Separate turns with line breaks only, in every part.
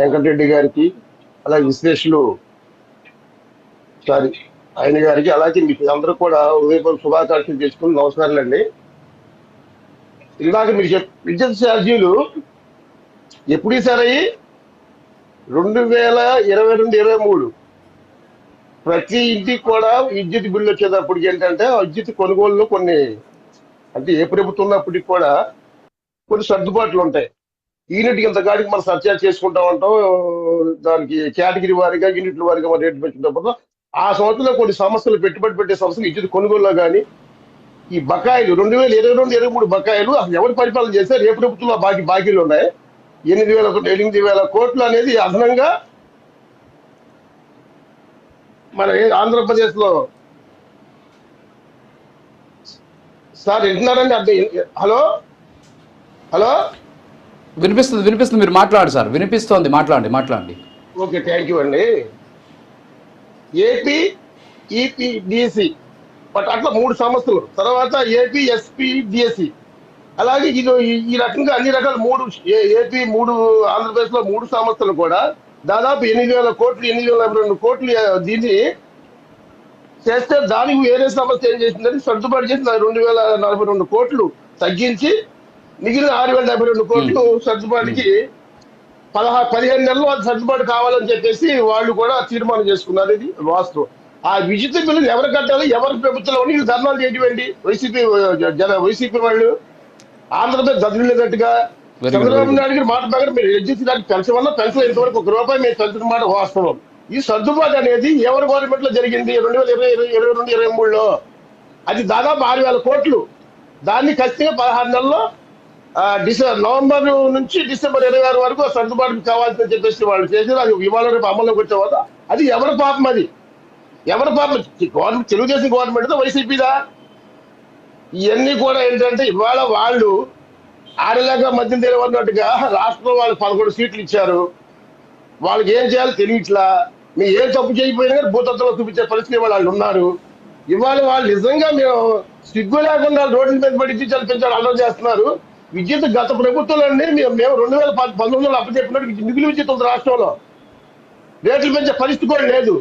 వెంకటరెడ్డి గారికి అలాగే విశ్లేషులు సారీ ఆయన గారికి అలాగే మీకు అందరూ కూడా ఉదయపూర్వ శుభాకాంక్షలు చేసుకుని నమస్కారాలండి. ఇందాక మీరు చెప్ విద్యుత్ ఛార్జీలు ఎప్పుడు సరే రెండు వేల ఇరవై రెండు ఇరవై మూడు. ప్రతి ఇంటికి కూడా విద్యుత్ బిల్లు వచ్చేటప్పటికి ఏంటంటే విద్యుత్ కొనుగోలులో కొన్ని అంటే ఏ ప్రభుత్వం ఉన్నప్పటికి కూడా కొన్ని సర్దుబాట్లు ఉంటాయి. యూనిట్ ఇంత కాడికి మనం సర్చార్జ్ చేసుకుంటా ఉంటాం దానికి కేటగిరీ వారిగా యూనిట్ల వారిగా మనం రేటు పెంచుకుంటాం ఆ సంవత్సరంలో కొన్ని సమస్యలు పెట్టుబడి పెట్టే సంస్థలు విద్యుత్ కొనుగోలులో కానీ ఈ బకాయిలు రెండు వేల ఇరవై రెండు ఇరవై మూడు బకాయిలు అసలు ఎవరు పరిపాలన చేస్తే రేపు ప్రభుత్వంలో బాకీ బాకీలు ఉన్నాయి. ఎనిమిది వేల ఎనిమిది వేల కోట్లు అనేది అదనంగా మన ఆంధ్రప్రదేశ్లో సార్ వింటున్నారండి అంటే హలో? హలో?
వినిపిస్తుంది వినిపిస్తుంది మీరు మాట్లాడు సార్. వినిపిస్తోంది మాట్లాడండి మాట్లాడండి.
ఓకే థ్యాంక్ యూ అండి. ఏపీ ఈపీడిసి బట్ అట్లా మూడు సంస్థలు. తర్వాత ఏపీ ఎస్పీ డిఎస్సి అలాగే ఇది ఈ- రకంగా అన్ని రకాల మూడు ఏ- ఏపీ మూడు ఆంధ్రప్రదేశ్లో మూడు సంస్థలు కూడా దాదాపు ఎనిమిది వేల కోట్లు ఎనిమిది వేల రెండు కోట్లు దీన్ని చేస్తే దానికి వేరే సంస్థ ఏం చేసిందని సర్దుబాటు చేసి రెండు వేల నలభై రెండు కోట్లు తగ్గించి మిగిలిన ఆరు వేల డెబ్బై రెండు కోట్లు సర్దుబాటుకి పదహారు పదిహేను నెలలు అది సర్దుబాటు కావాలని చెప్పేసి వాళ్ళు కూడా తీర్మానం చేసుకున్నారు ఇది వాస్తవం. ఆ విజిత బిల్లు ఎవరు కట్టాలి ఎవరి ప్రభుత్వంలో వీళ్ళు ధర్నాలు చేయటండి వైసీపీ జన వైసీపీ వాళ్ళు ఆంధ్రప్రదేశ్
good,
చంద్రబాబు. నాయుడు గారి మాట ప్రకారం మీరు ఎగ్జిస్ట్ దానికి పెన్షన్ వల్ల పెన్షన్ ఇంతవరకు ఒక రూపాయి మీరు పెంచిన మాట వాస్తవం. ఈ సర్దుబాటు అనేది ఎవరి గవర్నమెంట్లో జరిగింది? రెండు వేల ఇరవై ఇరవై రెండు ఇరవై మూడులో. అది దాదాపు ఆరు వేల కోట్లు. దాన్ని ఖచ్చితంగా పదహారు నెలల్లో డిసెంబర్ నవంబర్ నుంచి డిసెంబర్ ఇరవై ఆరు వరకు సర్దుబాటు కావాల్సిందని చెప్పేసి వాళ్ళు చేశారు. అది ఇవాళ రేపు అమల్లోకి వచ్చే వల్ల అది ఎవరి పాపం అది? ఎవరి పాపం? గవర్నమెంట్ తెలుగుదేశం గవర్నమెంట్ వైసీపీదా? ఇవన్నీ కూడా ఏంటంటే ఇవాళ వాళ్ళు ఆడలేక మద్యం తెలియన్నట్టుగా రాష్ట్రంలో వాళ్ళకి పదకొండు సీట్లు ఇచ్చారు. వాళ్ళకి ఏం చేయాలో తెలియట్లా. మీరు ఏం తప్పు చేయకపోయినా కానీ భూతత్వంలో చూపించే పరిస్థితి వాళ్ళు ఉన్నారు. ఇవాళ వాళ్ళు నిజంగా మేము సిగ్గు లేకుండా రోడ్ల మీద పడి టీచర్లు పెంచాలి అల్లరి చేస్తున్నారు. విద్యుత్ గత ప్రభుత్వంలో అండి మేము రెండు వేల పద్- పంతొమ్మిదిలో అప్పచెప్పినట్టు మిగిలి విద్యుత్ ఉంది రాష్ట్రంలో రేట్లు పెంచే పరిస్థితి కూడా లేదు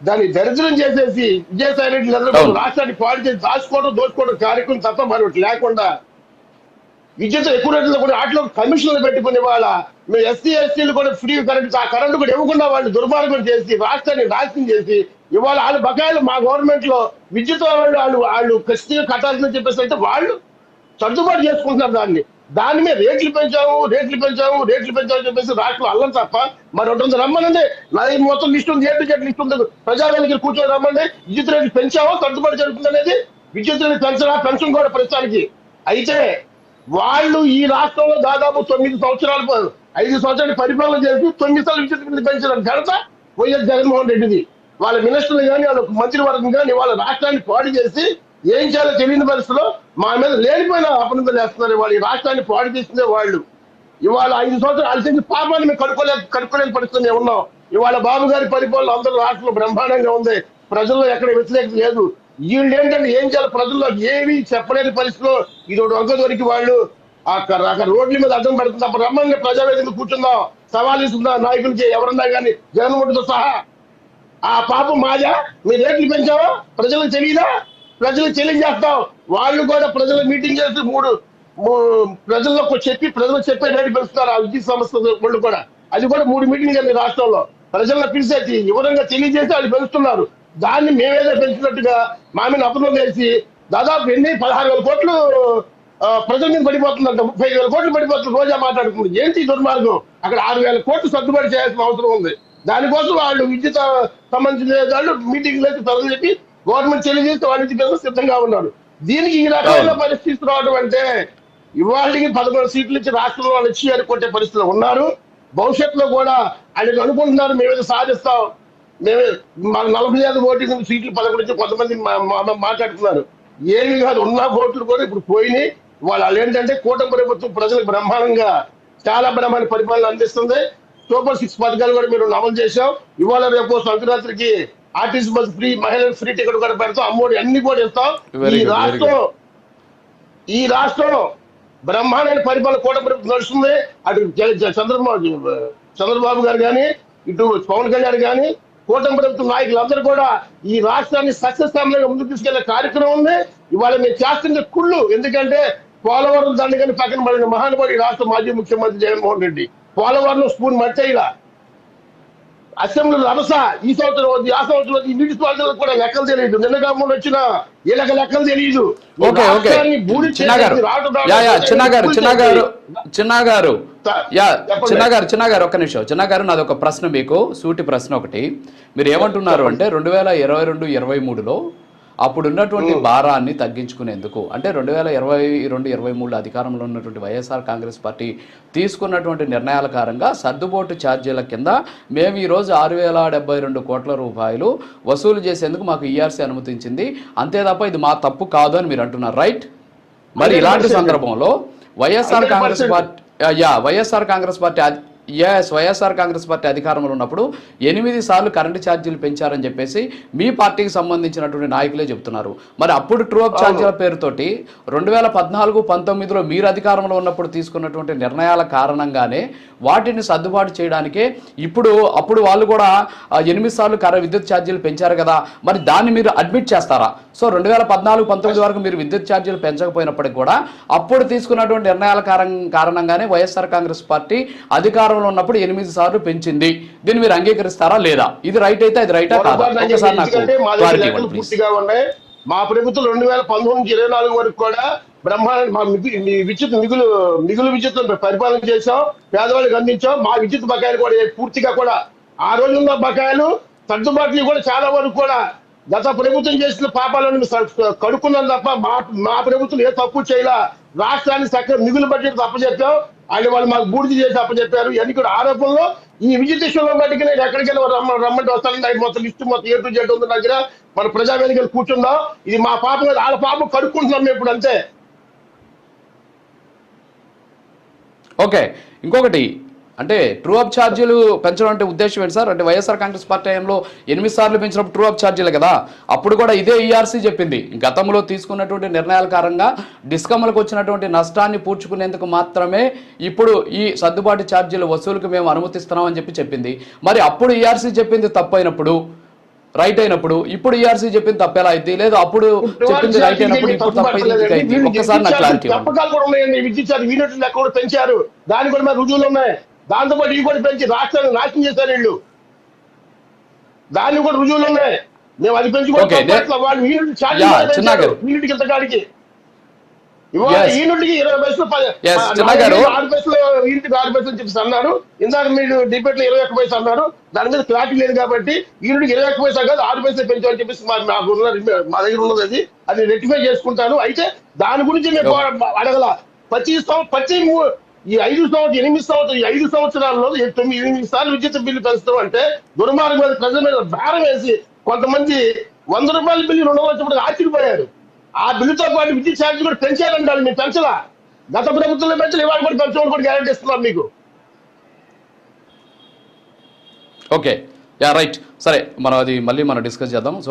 దాన్ని దరిద్రం చేసేసి విజయసాయి రెడ్డి. రాష్ట్రాన్ని పాడు చేసి దాచుకోవడం దోచుకోవడం కార్యక్రమం తప్ప మరి ఒకటి లేకుండా విద్యుత్ ఎక్కువ రేట్లు కూడా వాటిలో కమిషన్లు పెట్టుకునే వాళ్ళ మేము ఎస్సీ ఎస్టీలు కూడా ఫ్రీ కరెంట్ ఆ కరెంట్ కూడా ఇవ్వకుండా వాళ్ళు దుర్మార్గం చేసి రాష్ట్రాన్ని నాశనం చేసి ఇవాళ వాళ్ళ బకాయిలు మా గవర్నమెంట్లో విద్యుత్ వాళ్ళు వాళ్ళు వాళ్ళు ఖచ్చితంగా కట్టాల్సిందని చెప్పేసి అయితే వాళ్ళు సర్దుబాటు చేసుకుంటున్నారు దాన్ని. దాని మీద రేట్లు పెంచాము రేట్లు పెంచాము రేట్లు పెంచామని చెప్పేసి రాష్ట్రం అల్లం తప్ప మరి ఉంటుంది రమ్మనండి. నా ఈ మొత్తం లిస్ట్ ఉంది ఏడు జెడ్ లిస్ట్ ఉంది? ప్రజావేదికలు కూర్చొని రమ్మండి. విద్యుత్ రేట్లు పెంచామో సర్దుబాటు జరుగుతుంది అనేది విద్యుత్ రేట్లు పెంచడా పెన్షన్ కూడా ప్రస్తుతానికి. అయితే వాళ్ళు ఈ రాష్ట్రంలో దాదాపు తొమ్మిది సంవత్సరాలు ఐదు సంవత్సరాలు పరిపాలన చేసి తొమ్మిది సార్లు విద్యుత్ బిల్లు పెంచడం ఘనత వైఎస్ జగన్మోహన్ రెడ్డిది. వాళ్ళ మినిస్టర్లు కానీ వాళ్ళ మంత్రివర్గం కానీ వాళ్ళ రాష్ట్రాన్ని పాడు చేసి ఏం చేయాలో తెలియని పరిస్థితిలో మా మీద లేనిపోయిన అపనిందలు వేస్తున్నారు వాళ్ళు. ఈ రాష్ట్రాన్ని పాడు చేసిందే వాళ్ళు. ఇవాళ ఐదు సంవత్సరాలు అలసింది పాపాన్ని మేము కడుక్కోలే కడుక్కోలేని పరిస్థితి మేము ఉన్నాం. ఇవాళ బాబు గారి పరిపాలన అందరూ రాష్ట్రంలో బ్రహ్మాండంగా ఉంది. ప్రజల్లో ఎక్కడ వ్యతిరేకత లేదు. వీళ్ళు ఏంటంటే ఏం చేయాలి ప్రజల్లో ఏమీ చెప్పలేని పరిస్థితిలో ఇది ఒకటి వంక దొరికి వాళ్ళు. అక్కడ అక్కడ రోడ్ల మీద అడ్డం పెడుతుంది. అప్పుడు రమ్మని ప్రజావేదిక కూర్చుందాం. సవాల్ ఇస్తుందా నాయకులకి? ఎవరన్నా కానీ జగన్మోహన్తో సహా. ఆ పాపం మాదా? మీ రేట్లు పెంచావా? ప్రజలకు తెలియదా? ప్రజలు తెలియజేస్తాం వాళ్ళు కూడా ప్రజల మీటింగ్ చేసి మూడు ప్రజల్లో ప్రజలకు చెప్పి ప్రజలకు చెప్పే రేటు పెంచుతారు ఆ విద్యుత్ సంస్థ వాళ్ళు కూడా. అది కూడా మూడు మీటింగ్ జరిగింది రాష్ట్రంలో. ప్రజలను పిలిచేసి వివరంగా తెలియజేసి వాళ్ళు పెంచుతున్నారు. దాన్ని మేమేదో పెంచినట్టుగా మా మీద అపనం వేసి దాదాపు ఎన్ని? పదహారు వేల కోట్లు ప్రజల మీద పడిపోతుందంట. ముప్పై వేల కోట్లు పడిపోతుంది రోజా మాట్లాడుతుంది ఏంటి దుర్మార్గం? అక్కడ ఆరు వేల కోట్లు సర్దుబాటు చేయాల్సిన అవసరం ఉంది. దానికోసం వాళ్ళు విద్యుత్ సంబంధించిన వాళ్ళు మీటింగ్ లేదు ప్రజలు చెప్పి గవర్నమెంట్ తెలియజేసి వాళ్ళ నుంచి సిద్ధంగా ఉన్నారు. దీనికి ఈ రకమైన. పరిస్థితి రావడం అంటే ఇవాళకి పదకొండు సీట్లు ఇచ్చి రాష్ట్రంలో వాళ్ళు ఇచ్చి అనుకుంటే పరిస్థితులు ఉన్నారు. భవిష్యత్తులో కూడా ఆయన అనుకుంటున్నారు మేమేదో సాధిస్తాం. మేమే మన నలభై ఐదు ఓటింగ్ సీట్లు పదకొండు నుంచి కొంతమంది మాట్లాడుతున్నారు. ఏమి కాదు ఉన్న ఓట్లు కూడా ఇప్పుడు పోయినాయి. వాళ్ళు ఏంటంటే కూటమి ప్రభుత్వం ప్రజలకు బ్రహ్మాండంగా చాలా బ్రహ్మాండ పరిపాలన అందిస్తుంది. సూపర్ సిక్స్ పథకాలు కూడా మీరు అమలు చేశాం. ఇవాళ రేపు సంక్రాంతికి ఆర్టీసీ బస్ ఫ్రీ మహిళలకు ఫ్రీ టికెట్ కూడా పెడతాం అమ్మోడి అన్ని కూడా ఇస్తాం. ఈ రాష్ట్రం ఈ రాష్ట్రంలో బ్రహ్మాండమైన పరిపాలన ప్రభుత్వం నడుస్తుంది. అటు చంద్రబాబు చంద్రబాబు గారు కానీ ఇటు పవన్ కళ్యాణ్ కానీ కూటమి ప్రభుత్వ నాయకులందరూ కూడా ఈ రాష్ట్రాన్ని సక్సెస్ ఫ్యామిలీగా ముందుకు తీసుకెళ్ళే కార్యక్రమం ఉంది. ఇవాళ మేము చేస్తున్న కుళ్ళు ఎందుకంటే పోలవరం దండగని పక్కన పడిన మహానుభావుడు ఈ రాష్ట్ర మాజీ ముఖ్యమంత్రి జగన్మోహన్ రెడ్డి. పోలవరం స్పూన్ మర్చేలా అసెంబ్లీ రభస ఈ సంవత్సరం వద్దు ఆ సంవత్సరం వద్దు స్వార్థాలకు కూడా లెక్కలు తెలియదు. నిన్న గమ్మున వచ్చిన వీళ్ళకి లెక్కలు తెలియదు.
Okay okay.
రాష్ట్రాన్ని బూడి
చిన్న గారు
చేసేసి రాటు రాటు
యా యా
చేసేసి
చిన్న గారు చిన్న గారు చిన్న గారు
సార్,
యా
చెప్పండి.
చిన్న గారు చిన్న గారు ఒక్క నిమిషం. చిన్న గారు నాది ఒక ప్రశ్న మీకు సూటి ప్రశ్న ఒకటి. మీరు ఏమంటున్నారు అంటే రెండు వేల ఇరవై రెండు ఇరవై మూడులో అప్పుడు ఉన్నటువంటి భారాన్ని తగ్గించుకునేందుకు. అంటే రెండు వేల ఇరవై రెండు ఇరవై మూడు అధికారంలో ఉన్నటువంటి వైఎస్ఆర్ కాంగ్రెస్ పార్టీ తీసుకున్నటువంటి నిర్ణయాల కారణంగా సర్దుబాటు ఛార్జీల కింద మేము ఈరోజు ఆరు వేల డెబ్బై రెండు కోట్ల రూపాయలు వసూలు చేసేందుకు మాకు ఈఆర్సీ అనుమతించింది. అంతే తప్ప ఇది మా తప్పు కాదు అని మీరు అంటున్నారు. రైట్? మరి ఇలాంటి
100%.
సందర్భంలో YSR Congress
100%.
Party yeah YSR Congress party yes YSR Congress party అధికారంలో ఉన్నప్పుడు ఎనిమిది సార్లు కరెంటు ఛార్జీలు పెంచారని చెప్పేసి మీ పార్టీకి సంబంధించినటువంటి నాయకులే చెప్తున్నారు మరి అప్పుడు ట్రూ అప్ ఛార్జీల పేరుతోటి రెండు వేల పద్నాలుగు పంతొమ్మిదిలో మీరు అధికారంలో ఉన్నప్పుడు తీసుకున్నటువంటి నిర్ణయాల కారణంగానే వాటిని సర్దుబాటు చేయడానికే ఇప్పుడు అప్పుడు వాళ్ళు కూడా ఎనిమిది సార్లు కర విద్యుత్ ఛార్జీలు పెంచారు కదా. మరి దాన్ని మీరు అడ్మిట్ చేస్తారా? సో రెండు వేల పద్నాలుగు పంతొమ్మిది వరకు మీరు విద్యుత్ ఛార్జీలు పెంచకపోయినప్పటికీ కూడా అప్పుడు తీసుకున్నటువంటి నిర్ణయాల కారణం కారణంగానే వైఎస్ఆర్ కాంగ్రెస్ పార్టీ అధికారంలో ఉన్నప్పుడు ఎనిమిది సార్లు పెంచింది. దీన్ని మీరు అంగీకరిస్తారా లేదా? ఇది రైట్ అయితే అది రైటా కాదా? ఒకసారి నాకు
మా
క్లారిటీ ఇవ్వండి ప్లీజ్
ప్రభుత్వం రెండు వేల పంతొమ్మిది నుంచి ఇరవై నాలుగు వరకు కూడా బ్రహ్మాండ మా విద్యుత్ మిగులు మిగులు విద్యుత్ పరిపాలన చేశాం పేదవాళ్ళకి అందించాం. మా విద్యుత్ బకాయిలు కూడా పూర్తిగా కూడా ఆ రోజు ఉన్న బకాయిలు సర్దుబాట్లు కూడా చాలా వరకు కూడా గత ప్రభుత్వం చేసిన పాపాలను కడుక్కున్నాను కడుక్కున్నాం తప్ప మా మా ప్రభుత్వం ఏ తప్పు చేయలా. రాష్ట్రానికి చక్కగా మిగులు బడ్జెట్ అప్పచెప్పాం అండ్ వాళ్ళు మాకు బూడిది చేసి అప్పచెప్పారు ఇవన్నీ కూడా ఆరోపణలు. ఈ విద్యుత్ బట్టికి నేను ఎక్కడికైనా రమ్మ రమ్మంటే వస్తాను. అది మొత్తం లిస్ట్ మొత్తం ఏ టు జెడ్ ఉంది దగ్గర. మన ప్రజావేదికలు కూర్చుందాం ఇది మా పాప వాళ్ళ పాప కడుక్కుంటున్నాం మేము ఇప్పుడు అంతే.
ఓకే. ఇంకొకటి. అంటే ట్రూ అప్ ఛార్జీలు పెంచడం అంటే ఉద్దేశం ఏంటి సార్? అంటే వైఎస్ఆర్ కాంగ్రెస్ పార్టీ టైంలో ఎనిమిది సార్లు పెంచినప్పుడు ట్రూ అప్ ఛార్జీలే కదా? అప్పుడు కూడా ఇదే ఈఆర్సీ చెప్పింది. గతంలో తీసుకున్నటువంటి నిర్ణయాల కారణంగా డిస్కమ్లకు వచ్చినటువంటి నష్టాన్ని పూడ్చుకునేందుకు మాత్రమే ఇప్పుడు ఈ సర్దుబాటు ఛార్జీల వసూలుకు మేము అనుమతిస్తున్నాం అని చెప్పి చెప్పింది. మరి అప్పుడు ఈఆర్సీ చెప్పింది తప్పైనప్పుడు రైట్ అయినప్పుడు ఇప్పుడు ఈఆర్సీ చెప్పింది తప్పేలా అయింది? లేదు అప్పుడు చెప్పింది రైట్ అయినప్పుడు ఇప్పుడు తప్పైంది ఒక్కసారి నాకు క్లారిటీ
పెంచారు. దాని కూడా రుజువులు ఉన్నాయి. దాంతో పాటు ఇవి కూడా పెంచి రాష్ట్రాన్ని నాశనం చేశారు వీళ్ళు. దాన్ని కూడా రుజువులు ఉన్నాయి. మేము అది పెంచి కూడా
Okay,
తప్పు
నే-
అట్లా వాళ్ళు యూనిట్ ఛార్జ్
Yeah,
కూడా
చిన్న
పెంచారు.
గారు.
యూనిట్కి ఇంత కాడికి ఇవాళ
Yes.
యూనిట్కి ఇరవై పైసలు ఆరు పైసలు యూనిట్కి ఆరు పైసలు చెప్పేసి అన్నారు. ఇందాక మీరు డిబేట్లో ఇరవై ఒక్క పైసలు అన్నారు. దాని మీద క్లారిటీ లేదు కాబట్టి యూనిట్కి ఇరవై ఒక్క పైసలు కాదు ఆరు పైసలు పెంచామని చెప్పేసి మా మాకు మా దగ్గర ఉన్నది అది. అది రెక్టిఫై చేసుకుంటాను. అయితే దాని గురించి మేము అడగల. ప్రతి సంవత్సరం ప్రతి మూ- ఈ ఐదు సంవత్సరం ఎనిమిది సంవత్సరం ఈ ఐదు సంవత్సరాల్లో తొమ్మిది ఎనిమిది సార్లు విద్యుత్ బిల్లు పెంచడం అంటే దుర్మార్గం మీద ప్రజల మీద భారం వేసి కొంతమంది వంద రూపాయల బిల్లు రెండు వచ్చినప్పుడు ఆశ్చర్యపోయారు. ఆ బిల్లుతో పాటు విద్యుత్ ఛార్జీ కూడా పెంచారంటారు మీరు పెంచలా గత ప్రభుత్వంలో పెంచలు ఇవాళ కూడా పెంచమని కూడా గ్యారెంటీ ఇస్తున్నారు మీకు.
ఓకే. Yeah right. సరే మనం అది మళ్ళీ మనం డిస్కస్ చేద్దాం. సో